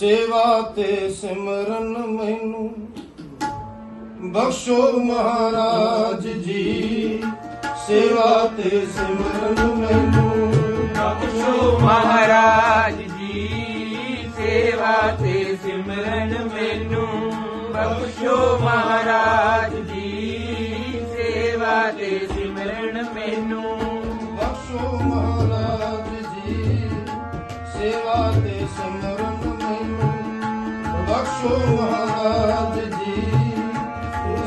ਸੇਵਾ ਤੇ ਸਿਮਰਨ ਮੈਨੂੰ ਬਖਸ਼ੋ ਮਹਾਰਾਜ ਜੀ। ਸੇਵਾ ਤੇ ਸਿਮਰਨ ਮੈਨੂੰ ਬਖਸ਼ੋ ਮਹਾਰਾਜ ਜੀ। ਸੇਵਾ ਤੇ ਸਿਮਰਨ ਮੈਨੂੰ ਬਖਸ਼ੋ ਮਹਾਰਾਜ ਜੀ। ਸੇਵਾ ਤੇ ਸਿਮਰਨ ਮੈਨੂੰ ਬਖਸ਼ੋ ਮਹਾਰਾਜ ਜੀ। ਸੇਵਾ ਤੇ ਸਿਮਰਨ ਬਖਸ਼ੋ ਮਹਾਰਾਜ ਜੀ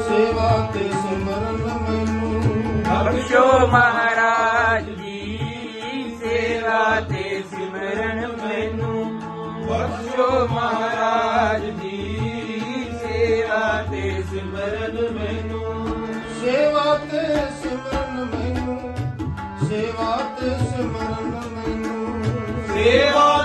ਸੇਵਾ ਤੇ ਸਿਮਰਨ ਮੈਨੂੰ। ਬਖਸ਼ੋ ਮਹਾਰਾਜ ਜੀ ਸੇਵਾ ਤੇ ਸਿਮਰਨ ਮੈਨੂੰ। ਬਖਸ਼ੋ ਮਹਾਰਾਜ ਜੀ ਸੇਵਾ ਤੇ ਸਿਮਰਨ ਮੈਨੂੰ। ਸੇਵਾ ਤੇ ਸਿਮਰਨ ਮੈਨੂੰ। ਸੇਵਾ ਤੇ ਸਿਮਰਨ ਮੈਨੂੰ। ਸੇਵਾ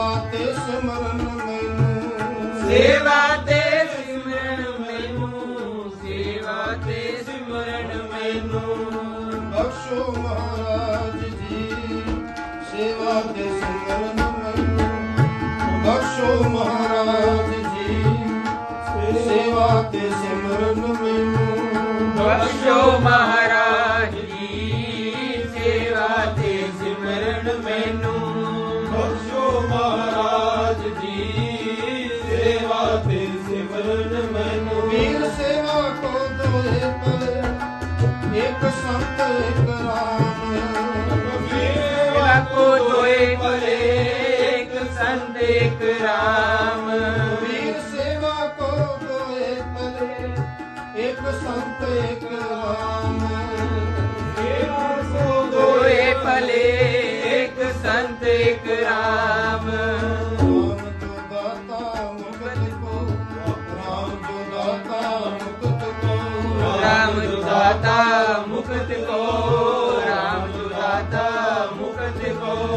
ਸੇਵਾ ਤੇ ਸਿਮਰਨ ਮੈਨੂੰ। ਸੇਵਾ ਤੇ ਸਿਮਰਨ ਮੈਨੂੰ ਸੇਵਾ ਤੇ ਸਿਮਰਨ ਮੈਨੂੰ। ਬਖਸ਼ੋ ਮਹਾਰਾਜ ਜੀ ਸੇਵਾ ਤੇ ਸਿਮਰਨ ਮੈਨੂੰ। ਬਖਸ਼ੋ ਮਹਾਰਾਜ ਜੀ ਸੇਵਾ ਤੇ ਸਿਮਰਨ ਮੈਨੂੰ। ਬਖਸ਼ੋ ਮਹਾਰਾਜ ਮਹਾਰਾਜ ਜੀ ਸੇਵਾ ਤੇ ਸਿਮਰਨ ਮੈਨੂੰ। ਵੀਰ ਸੇਵਾ ਕੋ ਦੋਏ ਪਲੇ ਇੱਕ ਸੰਤ ਇੱਕ ਰਾਮ। ਸੇਵਾ ਕੋ ਦੋਏ ਭਲੇ ਇੱਕ ਸੰਤ ਇੱਕ ਰਾਮ। ਵੀਰ ਸੇਵਾ ਕੋ ਦੋਏ ਪਲੇ ਇੱਕ ਸੰਤ ਇੱਕ ਰਾਮ। ਸੇਵਾ ਕੋ ਦੋਏ ਭਲੇ ਇੱਕ ਰਾਮ। ਰਾਮ ਜੋ ਦਾਤਾ ਮੁਕਤ ਕੋ ਰਾਮ ਜੋ ਦਾਤਾ ਮੁਕਤ ਕੋ ਰਾਮ ਦੁਦਾਤਾ ਮੁਕਤ ਕੋ ਰਾਮ ਦੁਦਾਤਾ ਮੁਕਤ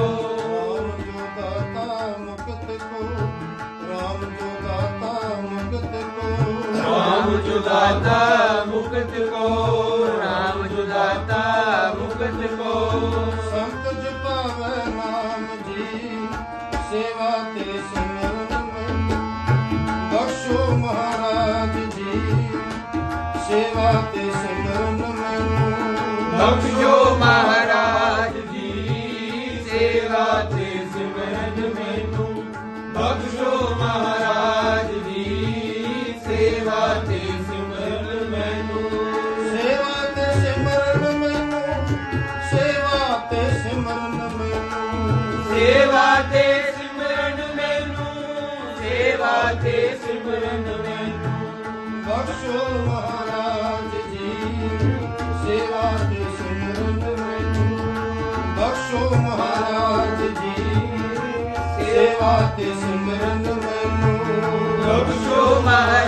ਕੋ ਰਾਮ ਜੋ ਦਾਤਾ ਮੁਕਤ ਕੋ ਰਾਮ ਜੋ ਦਾਤਾ ਮੁਕਤ ਰਾਮ ਕੋ ਮੁਕਤ ਕੋ ਬਖਸ਼ੋ ਮਹਾਰਾਜ ਜੀ ਸੇਵਾ ਤੇ ਸਿਮਰਨ ਮੈਨੂੰ ਬਖਸ਼ੋ ਬਖਸ਼ੋ ਮਹਾਰਾਜ ਜੀ। ਸੇਵਾ ਤੇ ਸਿਮਰਨ ਮੈਨੂੰ। ਬਖਸ਼ੋ ਮਹਾਰਾਜ ਜੀ। ਸੇਵਾ ਤੇ ਸਿਮਰਨ ਮੈਨੂੰ। ਬਖਸ਼ੋ ਮਹਾਰਾਜ